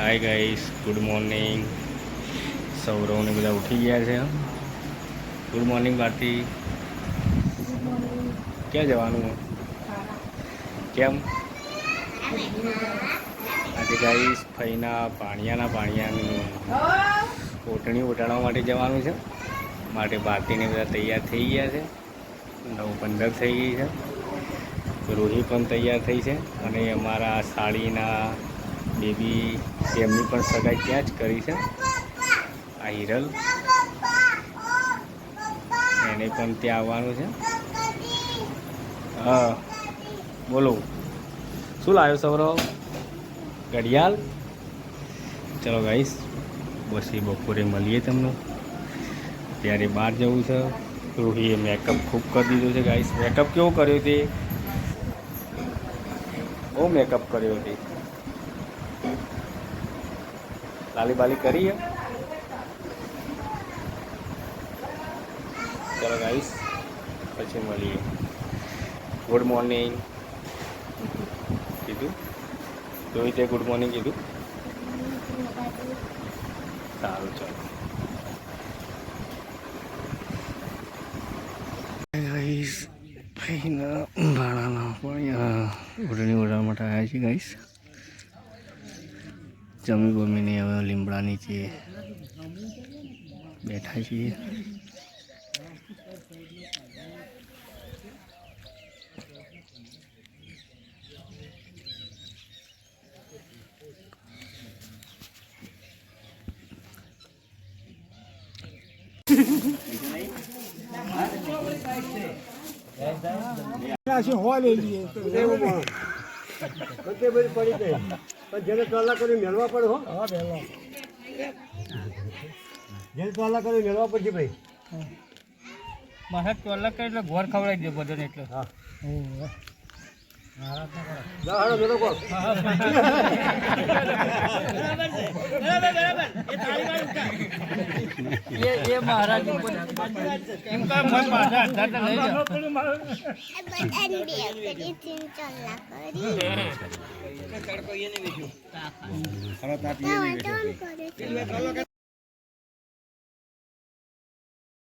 હાય guys good morning સૌરવને બધા ઉઠી ગયા છે ગુડ મોર્નિંગ ભારતી ક્યાં જવાનું? કેમ? આજે ગાઈસ ફઈના પાણિયાના પાણિયાની ઓટણી ઉટાડવા માટે જવાનું છે. માટે ભારતીને બધા તૈયાર થઈ ગયા છે. નવ પંદર થઈ ગઈ છે. રોહી પણ તૈયાર થઈ છે. અને અમારા સાડીના બેબી તેમની પણ સગાઈ ત્યાં જ કરી છે. આ હિરલ. એને પણ ત્યાં આવવાનું છે. હા. બોલો. શું લાવ્યો સૌરવ? ઘડિયાળ? ચલો બસ એ બપોરે મળીએ તમને. ત્યારે બહાર જવું છે. રોહીએ મેકઅપ ખૂબ કરી દીધું છે ગાઈસ મેકઅપ કેવો કર્યો તે? બહુ મેકઅપ કર્યો તે. લાલી બાલી કરીએ? ચલો ગાઈસ પછી મળીએ. ગુડ મોર્નિંગ કીધું? રોહિતે ગુડ મોર્નિંગ કીધું? સારું, ચાલો. ગાઈસ ભાઈના ભાડાના પણ ઓઢણી ઓઢવા માટે આવ્યા છે ગાઈસ જમી બમીને હવે લીમડા નીચે બેઠા છીએ રાશિ હોય પણ. બધે પડી ગઈ. પણ જેને ચોલા કરી મેળવા પડે હો. હા મેળવા. જેને ચોલા કરી મેળવા પડશે ભાઈ. મારા કરી એટલે ઘોર ખવડાવી દે બધાને એટલે. હા. જા હાલો મેળો કોણ એ એ મહારાજ એમ કામ હોય પાછા અડધા તો લઈ જાઓ બધાને બે કરી ત્રણ ચોલ્લા કરી તો વાંધો કરે છે.